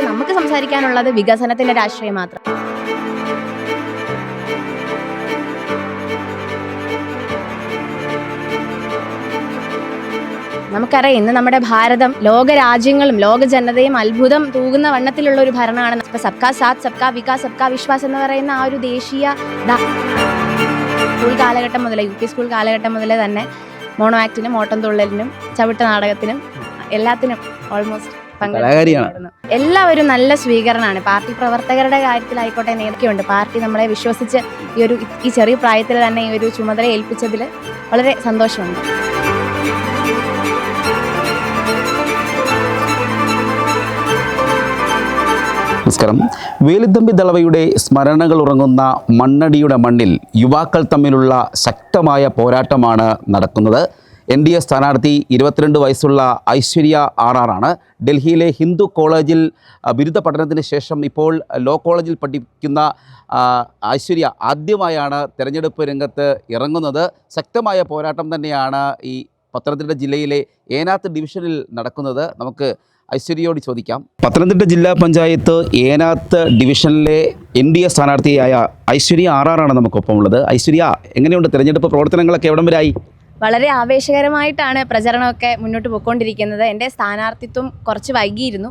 പക്ഷെ നമുക്ക് സംസാരിക്കാനുള്ളത് വികസനത്തിന്റെ രാഷ്ട്രീയം മാത്രം. നമുക്കറിയാം ഇന്ന് നമ്മുടെ ഭാരതം ലോക രാജ്യങ്ങളും ലോക ജനതയും അത്ഭുതം തൂകുന്ന വണ്ണത്തിലുള്ള ഒരു ഭരണമാണ് ഇപ്പൊ സബ്കാ സാത് സബ്കാ വികാസ് സബ്കാ വിശ്വാസ് എന്ന് പറയുന്ന ആ ഒരു ദേശീയ സ്കൂൾ കാലഘട്ടം മുതലേ യു പി സ്കൂൾ കാലഘട്ടം മുതലേ തന്നെ മോണോ ആക്ടിനും ഓട്ടം തുള്ളലിനും ചവിട്ട് നാടകത്തിനും എല്ലാത്തിനും ഓൾമോസ്റ്റ് കലാകാരിയാണ്. എല്ലാവരും നല്ല സ്വീകരണമാണ്. പാർട്ടി പ്രവർത്തകരുടെ കാര്യത്തിലായിക്കോട്ടെ നേതൊക്കെയുണ്ട് പാർട്ടി നമ്മളെ വിശ്വസിച്ച് ഈ ഒരു ഈ ചെറിയ പ്രായത്തിൽ തന്നെ ഈ ഒരു ചുമതല ഏൽപ്പിച്ചതിൽ വളരെ സന്തോഷമുണ്ട്. നമസ്കാരം. വേലുത്തമ്പി ദളവയുടെ സ്മരണകൾ ഉറങ്ങുന്ന മണ്ണടിയുടെ മണ്ണിൽ യുവാക്കൾ തമ്മിലുള്ള ശക്തമായ പോരാട്ടമാണ് നടക്കുന്നത്. എൻ ഡി എ സ്ഥാനാർത്ഥി ഇരുപത്തിരണ്ട് വയസ്സുള്ള ഐശ്വര്യ ആർ ആണ്. ഡൽഹിയിലെ ഹിന്ദു കോളേജിൽ ബിരുദ പഠനത്തിന് ശേഷം ഇപ്പോൾ ലോ കോളേജിൽ പഠിക്കുന്ന ഐശ്വര്യ ആദ്യമായാണ് തിരഞ്ഞെടുപ്പ് രംഗത്ത് ഇറങ്ങുന്നത്. ശക്തമായ പോരാട്ടം തന്നെയാണ് ഈ പത്തനംതിട്ട ജില്ലയിലെ ഏനാത്ത് ഡിവിഷനിൽ നടക്കുന്നത്. നമുക്ക് ഐശ്വര്യയോട് ചോദിക്കാം. പത്തനംതിട്ട ജില്ലാ പഞ്ചായത്ത് ഏനാത്ത് ഡിവിഷനിലെ എൻ ഡി എ സ്ഥാനാർത്ഥിയായ ഐശ്വര്യ ആർ ആറാണ് നമുക്കൊപ്പം ഉള്ളത് ഐശ്വര്യ എങ്ങനെയുണ്ട് തിരഞ്ഞെടുപ്പ് പ്രവർത്തനങ്ങളൊക്കെ എവിടം വരായി വളരെ ആവേശകരമായിട്ടാണ് പ്രചരണമൊക്കെ മുന്നോട്ട് പോയിക്കൊണ്ടിരിക്കുന്നത്. എന്റെ സ്ഥാനാർത്ഥിത്വം കുറച്ച് വൈകിയിരുന്നു.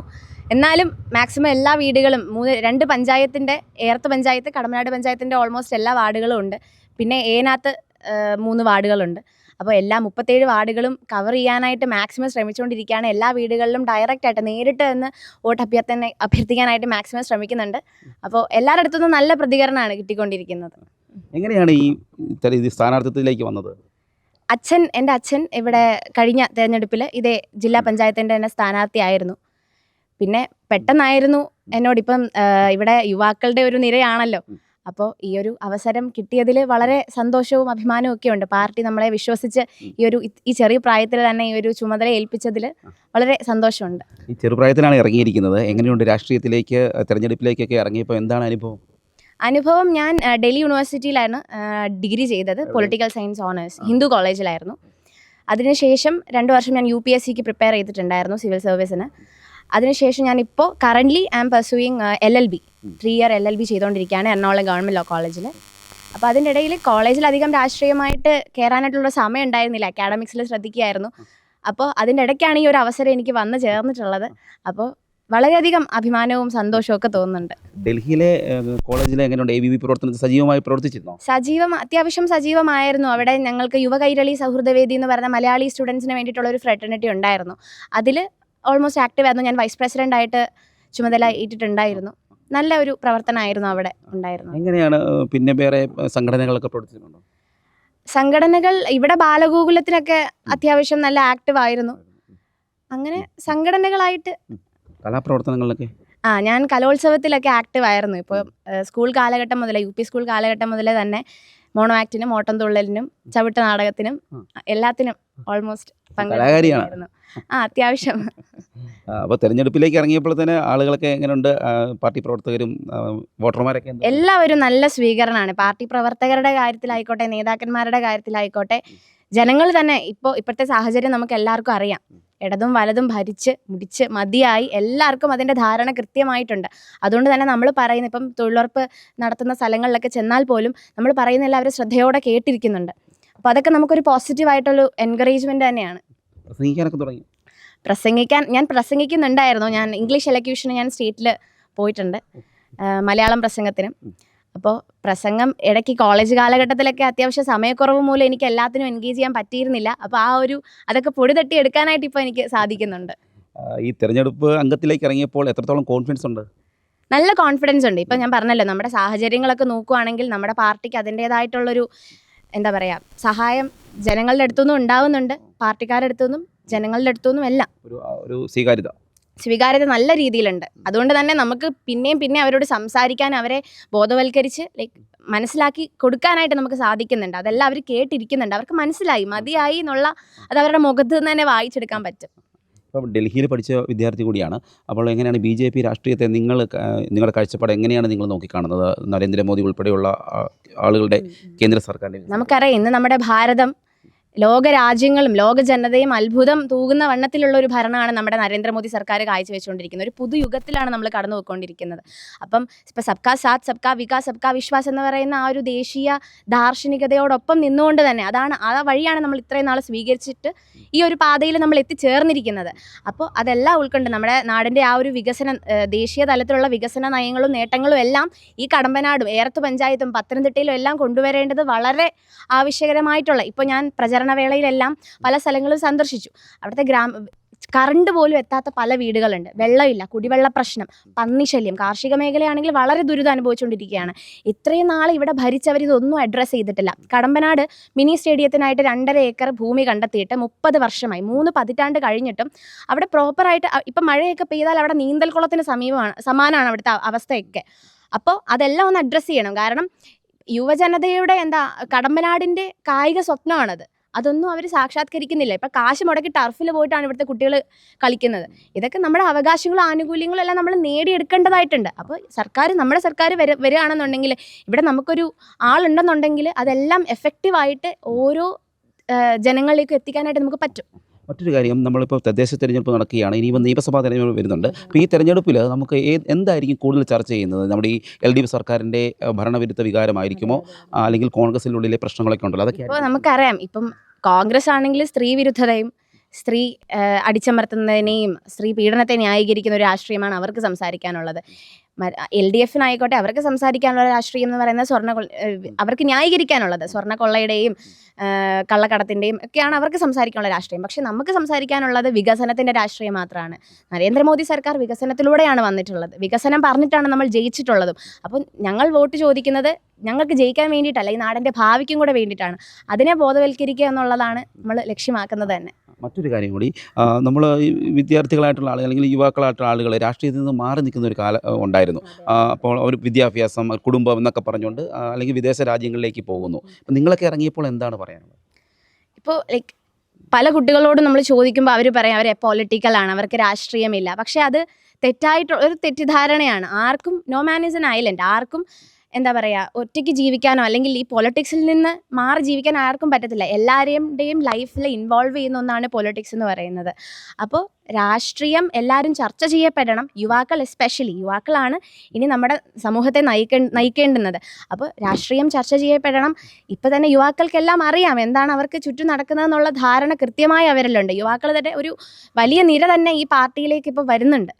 എന്നാലും മാക്സിമം എല്ലാ വീടുകളും മൂന്ന് രണ്ട് പഞ്ചായത്തിന്റെ ഏർത്ത് പഞ്ചായത്ത് കടമനാട് പഞ്ചായത്തിന്റെ ഓൾമോസ്റ്റ് എല്ലാ വാർഡുകളും ഉണ്ട്. പിന്നെ ഏനാത്ത് മൂന്ന് വാർഡുകളുണ്ട്. അപ്പോൾ എല്ലാ മുപ്പത്തേഴ് വാർഡുകളും കവർ ചെയ്യാനായിട്ട് മാക്സിമം ശ്രമിച്ചുകൊണ്ടിരിക്കുകയാണ്. എല്ലാ വീടുകളിലും ഡയറക്റ്റ് ആയിട്ട് നേരിട്ട് തന്നെ വോട്ട് അഭ്യർത്ഥന അഭ്യർത്ഥിക്കാനായിട്ട് മാക്സിമം ശ്രമിക്കുന്നുണ്ട്. അപ്പോൾ എല്ലാവരുടെ അടുത്തുനിന്നും നല്ല പ്രതികരണമാണ് കിട്ടിക്കൊണ്ടിരിക്കുന്നത്. എങ്ങനെയാണ് ഈ സ്ഥാനാർത്ഥിത്വത്തിലേക്ക് വന്നത്? അച്ഛൻ എന്റെ അച്ഛൻ ഇവിടെ കഴിഞ്ഞ തിരഞ്ഞെടുപ്പിൽ ഇതേ ജില്ലാ പഞ്ചായത്തിന്റെ തന്നെ സ്ഥാനാർത്ഥിയായിരുന്നു. പിന്നെ പെട്ടെന്നായിരുന്നു എന്നോടിപ്പം ഇവിടെ യുവാക്കളുടെ ഒരു നിരയാണല്ലോ. അപ്പോൾ ഈ ഒരു അവസരം കിട്ടിയതിൽ വളരെ സന്തോഷവും അഭിമാനവും ഒക്കെ ഉണ്ട്. പാർട്ടി നമ്മളെ വിശ്വസിച്ച് ഈ ഒരു ഈ ചെറിയ പ്രായത്തിൽ തന്നെ ഈ ഒരു ചുമതല ഏൽപ്പിച്ചതിൽ വളരെ സന്തോഷമുണ്ട്. ഈ ചെറുപ്രായത്തിലാണ് ഇറങ്ങിയിരിക്കുന്നത്. എങ്ങനെയുണ്ട് രാഷ്ട്രീയത്തിലേക്ക് തിരഞ്ഞെടുപ്പിലേക്കൊക്കെ ഇറങ്ങിയപ്പോൾ എന്താണ് അനുഭവം? അനുഭവം ഞാൻ ഡൽഹി യൂണിവേഴ്സിറ്റിയിലാണ് ഡിഗ്രി ചെയ്തത് പൊളിറ്റിക്കൽ സയൻസ് ഓണേഴ്സ് ഹിന്ദു കോളേജിലായിരുന്നു. അതിനുശേഷം രണ്ട് വർഷം ഞാൻ യു പി എസ് സിക്ക് പ്രിപ്പയർ ചെയ്തിട്ടുണ്ടായിരുന്നു സിവിൽ സർവീസിന്. അതിനുശേഷം ഞാൻ ഇപ്പോൾ currently I'm pursuing L L B three year L L B ചെയ്തുകൊണ്ടിരിക്കുകയാണ് എറണാകുളം ഗവൺമെന്റ് ലോ കോളേജിൽ അപ്പോൾ അതിന്റെ ഇടയിൽ കോളേജിൽ അധികം രാഷ്ട്രീയമായിട്ട് കയറാനായിട്ടുള്ള സമയം ഉണ്ടായിരുന്നില്ല അക്കാഡമിക്സിൽ ശ്രദ്ധിക്കുകയായിരുന്നു. അപ്പോൾ അതിന്റെ ഇടയ്ക്കാണ് ഈ ഒരു അവസരം എനിക്ക് വന്നു ചേർന്നിട്ടുള്ളത്. അപ്പോൾ വളരെയധികം അഭിമാനവും സന്തോഷവും ഒക്കെ തോന്നുന്നുണ്ട്. ഡൽഹിയിലെ കോളേജിലെ എങ്ങനെയുണ്ട്? എ ബി പ്രവർത്തനത്തിൽ സജീവമായി പ്രവർത്തിച്ചിരുന്നു? സജീവം അത്യാവശ്യം സജീവമായിരുന്നു. അവിടെ ഞങ്ങൾക്ക് യുവകൈരളി സൗഹൃദവേദി എന്ന് പറഞ്ഞ മലയാളി സ്റ്റുഡൻസിന് വേണ്ടിയിട്ടുള്ള ഒരു ഫ്രെറ്റർണിറ്റി ഉണ്ടായിരുന്നു. അതിൽ ഓൾമോസ്റ്റ് ആക്റ്റീവ് ആയിരുന്നു. ഞാൻ വൈസ് പ്രസിഡന്റ് ആയിട്ട് ചുമതല ഏറ്റിട്ടുണ്ടായിരുന്നു. നല്ല ഒരു പ്രവർത്തനമായിരുന്നു അവിടെ ഉണ്ടായിരുന്നത്. എങ്ങനെയാണ് പിന്നെ വേറെ സംഘടനകളൊക്കെ പ്രവർത്തിച്ചിട്ടുണ്ടോ? സംഘടനകൾ ഇവിടെ ബാലഗോകുലത്തിനൊക്കെ അത്യാവശ്യം നല്ല ആക്റ്റീവ് ആയിരുന്നു. അങ്ങനെ സംഘടനകളായിട്ട് കലാപ്രവർത്തനങ്ങളിലൊക്കെ? ആ ഞാൻ കലോത്സവത്തിലൊക്കെ ആക്റ്റീവ് ആയിരുന്നു. ഇപ്പോൾ സ്കൂൾ കാലഘട്ടം മുതലേ യു പി സ്കൂൾ കാലഘട്ടം മുതലേ തന്നെ മോണോ ആക്ടിനും ഓട്ടം തുള്ളലിനും ചവിട്ട നാടകത്തിനും. എല്ലാത്തിനും ഓൾമോസ്റ്റ് പങ്കെടുക്കുന്നു ആ അത്യാവശ്യം. അപ്പോൾ തെരഞ്ഞെടുപ്പിലേക്ക് ഇറങ്ങിയപ്പോൾ തന്നെ ആളുകളൊക്കെ എങ്ങനെയുണ്ട്? പാർട്ടി പ്രവർത്തകരും വോട്ടർമാരൊക്കെ എല്ലാവരും നല്ല സ്വീകരണമാണ്. പാർട്ടി പ്രവർത്തകരുടെ കാര്യത്തിലായിക്കോട്ടെ നേതാക്കന്മാരുടെ കാര്യത്തിലായിക്കോട്ടെ ജനങ്ങൾ തന്നെ ഇപ്പോൾ ഇപ്പോഴത്തെ സാഹചര്യം നമുക്ക് എല്ലാവർക്കും അറിയാം. ഇടതും വലതും ഭരിച്ച് മുടിച്ച് മതിയായി എല്ലാവർക്കും അതിന്റെ ധാരണ കൃത്യമായിട്ടുണ്ട്. അതുകൊണ്ട് തന്നെ നമ്മൾ പറയുന്ന ഇപ്പം തൊഴിലുറപ്പ് നടത്തുന്ന സ്ഥലങ്ങളിലൊക്കെ ചെന്നാൽ പോലും നമ്മൾ പറയുന്ന എല്ലാവരും ശ്രദ്ധയോടെ കേട്ടിരിക്കുന്നുണ്ട്. അപ്പോൾ അതൊക്കെ നമുക്കൊരു പോസിറ്റീവായിട്ടുള്ള എൻകറേജ്മെന്റ് തന്നെയാണ്. പ്രസംഗിക്കാൻ ഞാൻ പ്രസംഗിക്കുന്നുണ്ടായിരുന്നു. ഞാൻ ഇംഗ്ലീഷ് എലക്യൂഷന് ഞാൻ സ്റ്റേറ്റിൽ പോയിട്ടുണ്ട്. മലയാളം പ്രസംഗത്തിനും. അപ്പോൾ പ്രസംഗം ഇടയ്ക്ക് കോളേജ് കാലഘട്ടത്തിലൊക്കെ അത്യാവശ്യം സമയക്കുറവ് മൂലം എനിക്ക് എല്ലാത്തിനും എൻഗേജ് ചെയ്യാൻ പറ്റിയിരുന്നില്ല. അപ്പോൾ ആ ഒരു അതൊക്കെ പൊടി തട്ടി എടുക്കാനായിട്ട് ഇപ്പോൾ എനിക്ക് സാധിക്കുന്നുണ്ട്. ഈ തെരഞ്ഞെടുപ്പ് അംഗത്തിലേക്ക് ഇറങ്ങിയപ്പോൾ എത്രത്തോളം കോൺഫിഡൻസ് ഉണ്ട്? നല്ല കോൺഫിഡൻസ് ഉണ്ട്. ഇപ്പം ഞാൻ പറഞ്ഞല്ലോ നമ്മുടെ സാഹചര്യങ്ങളൊക്കെ നോക്കുവാണെങ്കിൽ നമ്മുടെ പാർട്ടിക്ക് അതിന്റേതായിട്ടുള്ളൊരു എന്താ പറയുക സഹായം ജനങ്ങളുടെ അടുത്തുനിന്നും ഉണ്ടാവുന്നുണ്ട്. പാർട്ടിക്കാരുടെ അടുത്തുനിന്നും ജനങ്ങളുടെ അടുത്തുനിന്നും എല്ലാം. ഒരു സ്വീകാര്യത. സ്വീകാര്യത നല്ല രീതിയിലുണ്ട്. അതുകൊണ്ട് തന്നെ നമുക്ക് പിന്നെയും പിന്നെ അവരോട് സംസാരിക്കാൻ അവരെ ബോധവൽക്കരിച്ച് ലൈക്ക് മനസ്സിലാക്കി കൊടുക്കാനായിട്ട് നമുക്ക് സാധിക്കുന്നുണ്ട്. അതെല്ലാം അവർ കേട്ടിരിക്കുന്നുണ്ട്. അവർക്ക് മനസ്സിലായി മതിയായി എന്നുള്ള അത് അവരുടെ മുഖത്ത് നിന്ന് തന്നെ വായിച്ചെടുക്കാൻ പറ്റും. ഇപ്പം ഡൽഹിയിൽ പഠിച്ച വിദ്യാർത്ഥി കൂടിയാണ്. അപ്പോൾ എങ്ങനെയാണ് ബി ജെ പി രാഷ്ട്രീയത്തെ നിങ്ങൾ നിങ്ങളുടെ കാഴ്ചപ്പാട് എങ്ങനെയാണ് നിങ്ങൾ നോക്കിക്കാണുന്നത്? നരേന്ദ്രമോദി ഉൾപ്പെടെയുള്ള ആളുകളുടെ കേന്ദ്ര സർക്കാരിന്റെ നമുക്കറിയാം ഇന്ന് നമ്മുടെ ഭാരതം ലോക രാജ്യങ്ങളും ലോക ജനതയും അത്ഭുതം തൂകുന്ന വണ്ണത്തിലുള്ള ഒരു ഭരണമാണ് നമ്മുടെ നരേന്ദ്രമോദി സർക്കാർ കാഴ്ചവെച്ചുകൊണ്ടിരിക്കുന്നത്. ഒരു പുതുയുഗത്തിലാണ് നമ്മൾ കടന്നു പോയിക്കൊണ്ടിരിക്കുന്നത് അപ്പം ഇപ്പം സബ്കാ സാത്ത് സബ്കാ വികാസ് സബ്കാ വിശ്വാസ് എന്ന് പറയുന്ന ആ ഒരു ദേശീയ ദാർശനികതയോടൊപ്പം നിന്നുകൊണ്ട് തന്നെ അതാണ് ആ വഴിയാണ് നമ്മൾ ഇത്രയും നാൾ സ്വീകരിച്ചിട്ട് ഈ ഒരു പാതയിൽ നമ്മൾ എത്തിച്ചേർന്നിരിക്കുന്നത്. അപ്പോൾ അതെല്ലാം ഉൾക്കൊണ്ട് നമ്മുടെ നാടിന്റെ ആ ഒരു വികസന ദേശീയ തലത്തിലുള്ള വികസന നയങ്ങളും നേട്ടങ്ങളും എല്ലാം ഈ കടമ്പനാടും ഏറത്ത് പഞ്ചായത്തും പത്തനംതിട്ടയിലും എല്ലാം കൊണ്ടുവരേണ്ടത് വളരെ ആവശ്യകരമായിട്ടുള്ള ഇപ്പോൾ ഞാൻ പ്രചരണ വേളയിലെല്ലാം പല സ്ഥലങ്ങളും സന്ദർശിച്ചു. അവിടുത്തെ ഗ്രാമ കറണ്ട് പോലും എത്താത്ത പല വീടുകളുണ്ട്. വെള്ളമില്ല കുടിവെള്ള പ്രശ്നം പന്നിശല്യം കാർഷിക മേഖലയാണെങ്കിൽ വളരെ ദുരിതം അനുഭവിച്ചുകൊണ്ടിരിക്കുകയാണ്. ഇത്രയും നാൾ ഇവിടെ ഭരിച്ചവർ ഇതൊന്നും അഡ്രസ്സ് ചെയ്തിട്ടില്ല. കടമ്പനാട് മിനി സ്റ്റേഡിയത്തിനായിട്ട് രണ്ടര ഏക്കർ ഭൂമി കണ്ടെത്തിയിട്ട് മുപ്പത് വർഷമായി. മൂന്ന് പതിറ്റാണ്ട് കഴിഞ്ഞിട്ടും അവിടെ പ്രോപ്പറായിട്ട് ഇപ്പം മഴയൊക്കെ പെയ്താൽ അവിടെ നീന്തൽക്കുളത്തിന് സമീപമാണ് സമാനമാണ് അവിടുത്തെ അവസ്ഥയൊക്കെ. അപ്പോൾ അതെല്ലാം ഒന്ന് അഡ്രസ്സ് ചെയ്യണം. കാരണം യുവജനതയുടെ എന്താ കടമ്പനാടിന്റെ കായിക സ്വപ്നമാണത്. അതൊന്നും അവർ സാക്ഷാത്കരിക്കുന്നില്ല. ഇപ്പം കാശ് മുടക്കി ടർഫിൽ പോയിട്ടാണ് ഇവിടുത്തെ കുട്ടികൾ കളിക്കുന്നത്. ഇതൊക്കെ നമ്മുടെ അവകാശങ്ങളും ആനുകൂല്യങ്ങളും എല്ലാം നമ്മൾ നേടിയെടുക്കേണ്ടതായിട്ടുണ്ട്. അപ്പോൾ സർക്കാർ നമ്മുടെ സർക്കാർ വര വരികയാണെന്നുണ്ടെങ്കിൽ ഇവിടെ നമുക്കൊരു ആളുണ്ടെന്നുണ്ടെങ്കിൽ അതെല്ലാം എഫക്റ്റീവായിട്ട് ഓരോ ജനങ്ങളിലേക്കും എത്തിക്കാനായിട്ട് നമുക്ക് പറ്റും. മറ്റൊരു കാര്യം നമ്മളിപ്പോൾ തദ്ദേശ തെരഞ്ഞെടുപ്പ് നടക്കുകയാണ് ഇനിയിപ്പോൾ നിയമസഭാ തെരഞ്ഞെടുപ്പ് വരുന്നുണ്ട്. അപ്പോൾ ഈ തെരഞ്ഞെടുപ്പിൽ നമുക്ക് എന്തായിരിക്കും കൂടുതൽ ചർച്ച ചെയ്യുന്നത്? നമ്മുടെ ഈ എൽ ഡി എഫ് സർക്കാരിന്റെ ഭരണവിരുദ്ധ വികാരമായിരിക്കുമോ? അല്ലെങ്കിൽ കോൺഗ്രസിനുള്ളിലെ പ്രശ്നങ്ങളൊക്കെ ഉണ്ടല്ലോ? അതൊക്കെ ഇപ്പോൾ നമുക്കറിയാം ഇപ്പം കോൺഗ്രസ് ആണെങ്കിൽ സ്ത്രീ വിരുദ്ധതയും സ്ത്രീ അടിച്ചമർത്തുന്നതിനെയും സ്ത്രീ പീഡനത്തെ ന്യായീകരിക്കുന്ന ഒരു രാഷ്ട്രീയമാണ് അവർക്ക് സംസാരിക്കാനുള്ളത്. എൽ ഡി എഫിനായിക്കോട്ടെ അവർക്ക് സംസാരിക്കാനുള്ള രാഷ്ട്രീയം എന്ന് പറയുന്നത് സ്വർണ അവർക്ക് ന്യായീകരിക്കാനുള്ളത് സ്വർണ കൊള്ളയുടെയും കള്ളക്കടത്തിന്റെയും ഒക്കെയാണ് അവർക്ക് സംസാരിക്കാനുള്ള രാഷ്ട്രീയം. പക്ഷേ നമുക്ക് സംസാരിക്കാനുള്ളത് വികസനത്തിന്റെ രാഷ്ട്രീയം മാത്രമാണ് നരേന്ദ്രമോദി സർക്കാർ വികസനത്തിലൂടെയാണ് വന്നിട്ടുള്ളത്. വികസനം പറഞ്ഞിട്ടാണ് നമ്മൾ ജയിച്ചിട്ടുള്ളതും. അപ്പോൾ ഞങ്ങൾ വോട്ട് ചോദിക്കുന്നത് ഞങ്ങൾക്ക് ജയിക്കാൻ വേണ്ടിയിട്ടല്ല ഈ നാടിന്റെ ഭാവിക്കും കൂടെ വേണ്ടിയിട്ടാണ്. അതിനെ ബോധവൽക്കരിക്കുക എന്നുള്ളതാണ് നമ്മൾ ലക്ഷ്യമാക്കുന്നത് തന്നെ. മറ്റൊരു കാര്യം കൂടി നമ്മൾ വിദ്യാർത്ഥികളായിട്ടുള്ള ആളുകൾ അല്ലെങ്കിൽ യുവാക്കളായിട്ടുള്ള ആളുകൾ രാഷ്ട്രീയത്തിൽ നിന്ന് മാറി നിൽക്കുന്ന ഒരു കാലം ഉണ്ടായിരുന്നു. അപ്പോൾ അവർ വിദ്യാഭ്യാസം കുടുംബം എന്നൊക്കെ പറഞ്ഞുകൊണ്ട് അല്ലെങ്കിൽ വിദേശ രാജ്യങ്ങളിലേക്ക് പോകുന്നു. അപ്പോൾ നിങ്ങളൊക്കെ ഇറങ്ങിയപ്പോൾ എന്താണ് പറയാനുള്ളത്? ഇപ്പോൾ ലൈക്ക് പല കുട്ടികളോടും നമ്മൾ ചോദിക്കുമ്പോൾ അവർ പറയും അവർ പൊളിറ്റിക്കലാണ് അവർക്ക് രാഷ്ട്രീയമില്ല. പക്ഷേ അത് തെറ്റായിട്ടുള്ള ഒരു തെറ്റിദ്ധാരണയാണ്. ആർക്കും no man is an island ആർക്കും എന്താ പറയുക ഒറ്റയ്ക്ക് ജീവിക്കാനോ അല്ലെങ്കിൽ ഈ പൊളിറ്റിക്സിൽ നിന്ന് മാറി ജീവിക്കാൻ ആർക്കും പറ്റത്തില്ല. എല്ലാവരുടെയും ലൈഫിൽ ഇൻവോൾവ് ചെയ്യുന്ന ഒന്നാണ് പൊളിറ്റിക്സ് എന്ന് പറയുന്നത്. അപ്പോൾ രാഷ്ട്രീയം എല്ലാവരും ചർച്ച ചെയ്യപ്പെടണം യുവാക്കൾ എസ്പെഷ്യലി യുവാക്കളാണ് ഇനി നമ്മുടെ സമൂഹത്തെ നയിക്ക നയിക്കേണ്ടുന്നത്. അപ്പോൾ രാഷ്ട്രീയം ചർച്ച ചെയ്യപ്പെടണം. ഇപ്പോൾ തന്നെ യുവാക്കൾക്കെല്ലാം അറിയാം എന്താണ് അവർക്ക് ചുറ്റും നടക്കുന്നതെന്നുള്ള ധാരണ കൃത്യമായി അവരിലുണ്ട്. യുവാക്കൾ തന്നെ ഒരു വലിയ നിര തന്നെ ഈ പാർട്ടിയിലേക്ക് ഇപ്പോൾ വരുന്നുണ്ട്.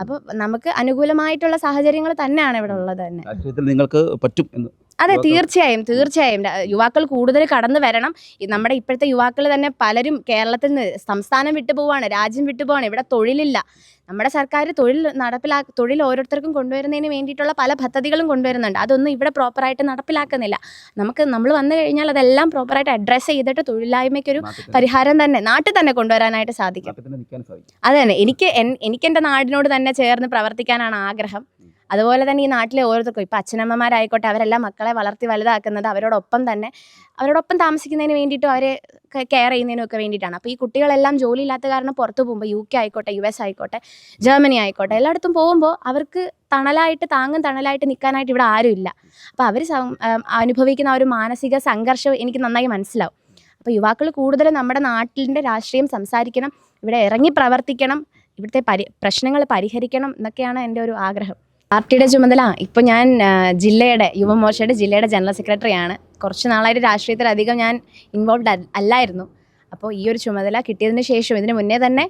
അപ്പോൾ നമുക്ക് അനുകൂലമായിട്ടുള്ള സാഹചര്യങ്ങൾ തന്നെയാണ് ഇവിടെ ഉള്ളത് തന്നെ. നിങ്ങൾക്ക് പറ്റും എന്ന്. അതെ തീർച്ചയായും തീർച്ചയായും. യുവാക്കൾ കൂടുതൽ കടന്നു വരണം. നമ്മുടെ ഇപ്പോഴത്തെ യുവാക്കൾ തന്നെ പലരും കേരളത്തിൽ നിന്ന് സംസ്ഥാനം വിട്ടു പോവാണ് രാജ്യം വിട്ടു പോവാണ്. ഇവിടെ തൊഴിലില്ല. നമ്മുടെ സർക്കാർ തൊഴിൽ നടപ്പിലാ തൊഴിൽ ഓരോരുത്തർക്കും കൊണ്ടുവരുന്നതിന് വേണ്ടിയിട്ടുള്ള പല പദ്ധതികളും കൊണ്ടുവരുന്നുണ്ട്. അതൊന്നും ഇവിടെ പ്രോപ്പറായിട്ട് നടപ്പിലാക്കുന്നില്ല. നമുക്ക് നമ്മൾ വന്നു കഴിഞ്ഞാൽ അതെല്ലാം പ്രോപ്പറായിട്ട് അഡ്രസ്സ് ചെയ്തിട്ട് തൊഴിലില്ലായ്മയ്ക്കൊരു പരിഹാരം തന്നെ നാട്ടിൽ തന്നെ കൊണ്ടുവരാനായിട്ട് സാധിക്കും. അതെ. എനിക്ക് എൻ- എനിക്ക് എന്റെ നാടിനോട് തന്നെ ചേർന്ന് പ്രവർത്തിക്കാനാണ് ആഗ്രഹം. അതുപോലെ തന്നെ ഈ നാട്ടിലെ ഓരോരുത്തർക്കും ഇപ്പം അച്ഛനമ്മമാരായിക്കോട്ടെ അവരെല്ലാം മക്കളെ വളർത്തി വലുതാക്കുന്നത് അവരോടൊപ്പം തന്നെ അവരോടൊപ്പം താമസിക്കുന്നതിന് വേണ്ടിയിട്ടും അവരെ കെയർ ചെയ്യുന്നതിനും ഒക്കെ വേണ്ടിയിട്ടാണ്. അപ്പോൾ ഈ കുട്ടികളെല്ലാം ജോലി ഇല്ലാത്ത കാരണം പുറത്ത് പോകുമ്പോൾ യു കെ ആയിക്കോട്ടെ യു എസ് ആയിക്കോട്ടെ ജർമ്മനി ആയിക്കോട്ടെ എല്ലായിടത്തും പോകുമ്പോൾ അവർക്ക് തണലായിട്ട് താങ്ങും തണലായിട്ട് നിൽക്കാനായിട്ട് ഇവിടെ ആരുമില്ല അപ്പോൾ അവർ അനുഭവിക്കുന്ന ഒരു മാനസിക സംഘർഷം എനിക്ക് നന്നായി മനസ്സിലാവും. അപ്പോൾ യുവാക്കൾ കൂടുതലും നമ്മുടെ നാട്ടിന്റെ രാഷ്ട്രീയം സംസാരിക്കണം ഇവിടെ ഇറങ്ങി പ്രവർത്തിക്കണം ഇവിടുത്തെ പരി പ്രശ്നങ്ങൾ പരിഹരിക്കണം എന്നൊക്കെയാണ് എന്റെ ഒരു ആഗ്രഹം. പാർട്ടിയുടെ ചുമതല ഇപ്പോൾ ഞാൻ ജില്ലയുടെ യുവമോർച്ചയുടെ ജില്ലയുടെ ജനറൽ സെക്രട്ടറിയാണ് കുറച്ച് നാളായിട്ട് രാഷ്ട്രീയത്തിൽ അധികം ഞാൻ ഇൻവോൾവ് അല്ലായിരുന്നു. അപ്പോൾ ഈ ഒരു ചുമതല കിട്ടിയതിന് ശേഷം ഇതിന് മുന്നേ തന്നെ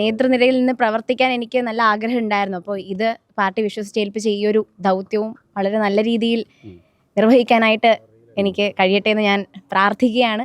നേതൃനിരയിൽ നിന്ന് പ്രവർത്തിക്കാൻ എനിക്ക് നല്ല ആഗ്രഹം ഉണ്ടായിരുന്നു. അപ്പോൾ ഇത് പാർട്ടി വിശ്വസിച്ച് ഏൽപ്പിച്ച ഈ ഒരു ദൗത്യവും വളരെ നല്ല രീതിയിൽ നിർവഹിക്കാനായിട്ട് എനിക്ക് കഴിയട്ടെ എന്ന് ഞാൻ പ്രാർത്ഥിക്കുകയാണ്.